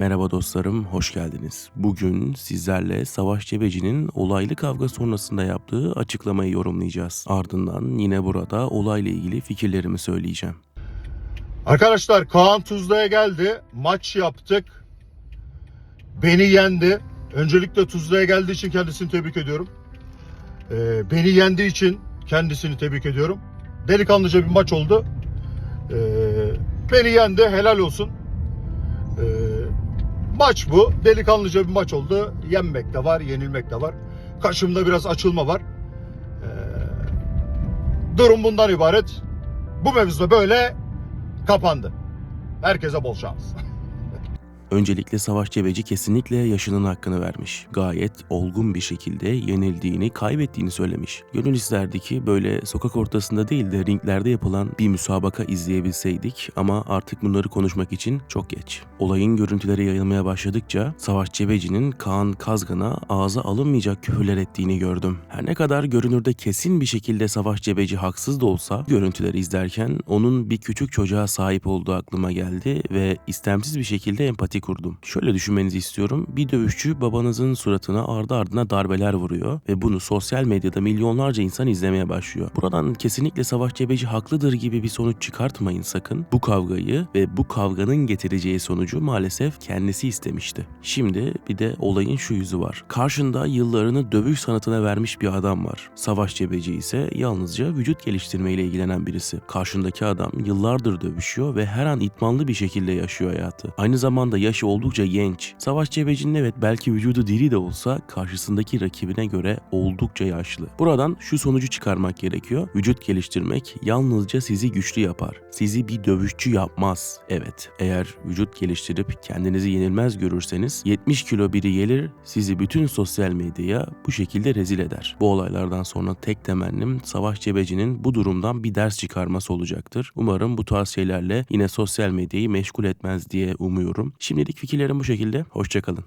Merhaba dostlarım, hoş geldiniz. Bugün sizlerle Savaş Cebeci'nin olaylı kavga sonrasında yaptığı açıklamayı yorumlayacağız. Ardından yine burada olayla ilgili fikirlerimi söyleyeceğim. Arkadaşlar Kaan Tuzla'ya geldi. Maç yaptık. Beni yendi. Öncelikle Tuzla'ya geldiği için kendisini tebrik ediyorum. Ee, beni yendiği için kendisini tebrik ediyorum. Delikanlıca bir maç oldu. Ee, beni yendi. Helal olsun. Maç bu. Delikanlıca bir maç oldu. Yenmek de var, yenilmek de var. Kaşımda biraz açılma var. Ee, durum bundan ibaret. Bu mevzuda böyle kapandı. Herkese bol şans. Öncelikle Savaş Cebeci kesinlikle yaşının hakkını vermiş. Gayet olgun bir şekilde yenildiğini, kaybettiğini söylemiş. Gönül isterdi ki böyle sokak ortasında değil de ringlerde yapılan bir müsabaka izleyebilseydik ama artık bunları konuşmak için çok geç. Olayın görüntüleri yayılmaya başladıkça Savaş Cebeci'nin Kaan Kazgan'a ağza alınmayacak küfürler ettiğini gördüm. Her ne kadar görünürde kesin bir şekilde Savaş Cebeci haksız da olsa görüntüleri izlerken onun bir küçük çocuğa sahip olduğu aklıma geldi ve istemsiz bir şekilde empati kurdum. Şöyle düşünmenizi istiyorum. Bir dövüşçü babanızın suratına ardı ardına darbeler vuruyor ve bunu sosyal medyada milyonlarca insan izlemeye başlıyor. Buradan kesinlikle Savaş Cebeci haklıdır gibi bir sonuç çıkartmayın sakın. Bu kavgayı ve bu kavganın getireceği sonucu maalesef kendisi istemişti. Şimdi bir de olayın şu yüzü var. Karşında yıllarını dövüş sanatına vermiş bir adam var. Savaş Cebeci ise yalnızca vücut geliştirmeyle ilgilenen birisi. Karşındaki adam yıllardır dövüşüyor ve her an itmanlı bir şekilde yaşıyor hayatı. Aynı zamanda yaşı oldukça genç. Savaş Cebeci'nin evet belki vücudu diri de olsa karşısındaki rakibine göre oldukça yaşlı. Buradan şu sonucu çıkarmak gerekiyor. Vücut geliştirmek yalnızca sizi güçlü yapar. Sizi bir dövüşçü yapmaz. Evet, eğer vücut geliştirip kendinizi yenilmez görürseniz 70 kilo biri gelir sizi bütün sosyal medyaya bu şekilde rezil eder. Bu olaylardan sonra tek temennim Savaş Cebeci'nin bu durumdan bir ders çıkarması olacaktır. Umarım bu tarz şeylerle yine sosyal medyayı meşgul etmez diye umuyorum. Şimdilik fikirlerim bu şekilde. Hoşçakalın.